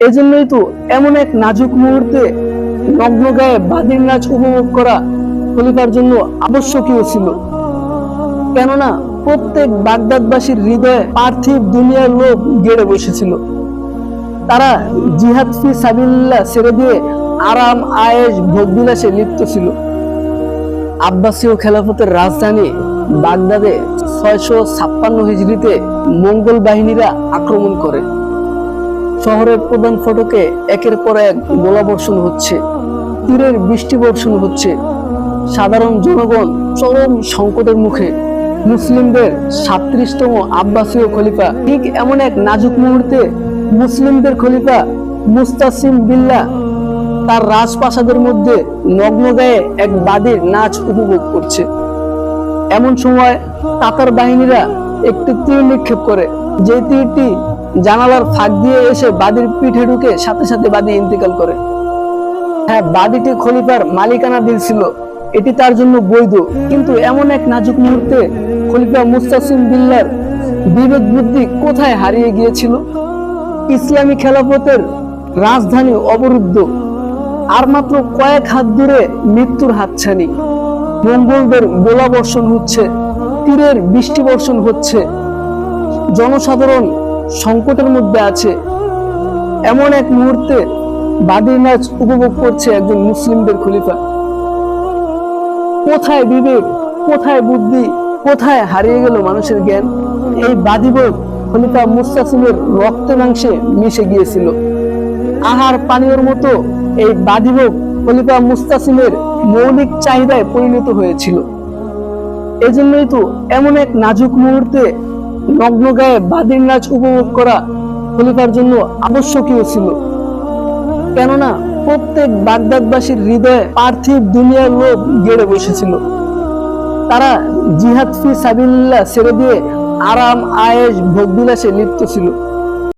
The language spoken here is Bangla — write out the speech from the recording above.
এজন্যই তো এমন এক নাজুক মুহূর্তে নগ্ন গায়ে বাদির নাচ উপভোগ করা খলিফার জন্য আবশ্যকীয় ছিল। কেননা প্রত্যেক বাগদাদবাসীর হৃদয়ে পার্থিব দুনিয়ার লোভ গেড়ে বসেছিল। তারা জিহাদ ফি সাবিল্লাহ ছেড়ে দিয়ে আরাম, আয়েশ, ভোগবিলাসে লিপ্ত ছিল। আব্বাসীয় খেলাফতের রাজধানী বাগদাদে ছয়শো ছাপ্পান্ন হিজড়িতে মঙ্গল বাহিনীরা আক্রমণ করে। শহরের প্রধান ফটকে একের পর এক গোলাবর্ষণ হচ্ছে। তীরের বৃষ্টি বর্ষণ হচ্ছে। সাধারণ জনগণ চরম সংকটের মুখে। মুসলিমদের সাত্রিশতম আব্বাসীয় খলিফা ঠিক এমন এক নাজুক মুহূর্তে মুসলিমদের খলিফা মুস্তাসিম বিল্লাহ তার রাজপ্রাসাদের মধ্যে নগ্ন গায়ে এক বাদির নাচ উপভোগ করছে। এমন সময় তাতার বাহিনীরা একটি তীর নিক্ষেপ করে। যে তীরটি জানালার ফাঁক দিয়ে এসে বাদির পিঠে ঢুকে সাথে সাথে বাদি ইন্তেকাল করে। হ্যাঁ বাদিটি খলিফার মালিকানা বিল ছিল। এটি তার জন্য বৈধ। কিন্তু এমন এক নাজুক মুহূর্তে খলিফা মুস্তাসিম বিল্লার বিবেক বুদ্ধি কোথায় হারিয়ে গিয়েছিল? ইসলামী খেলাফতের রাজধানী অবরুদ্ধ। আর মাত্র কয়েক হাত দূরে মৃত্যুর হাতছানি। মঙ্গলদের গোলা বর্ষণ হচ্ছে, তীরের বৃষ্টি বর্ষণ হচ্ছে। জনসাধারণ সংকটের মধ্যে আছে। এমন এক মুহূর্তে বাদির নাচ উপভোগ করছে একজন মুসলিমদের খলিফা। কোথায় বিবেক, কোথায় বুদ্ধি, কোথায় হারিয়ে গেল মানুষের জ্ঞান? এই বাদিবক খলিফা মুস্তাসিমের রক্ত মাংসে মিশে গিয়েছিল। আহার পানীয়র মতো এই বাদিবক খলিফা মুস্তাসিমের মৌলিক চাহিদায় পরিণত হয়েছিল। এজন্যই তো এমন এক নাজুক মুহূর্তে নগ্ন গায়ে বাদির নাচ উপভোগ করা খলিফার জন্য আবশ্যকীয় ছিল। কেননা প্রত্যেক বাগদাদবাসীর হৃদয়ে পার্থিব দুনিয়ার লোভ গেড়ে বসেছিল। তারা জিহাদ ফি সাবিল্লাহ ছেড়ে দিয়ে আরাম আয়েস ভোগবিলাসে লিপ্ত ছিল।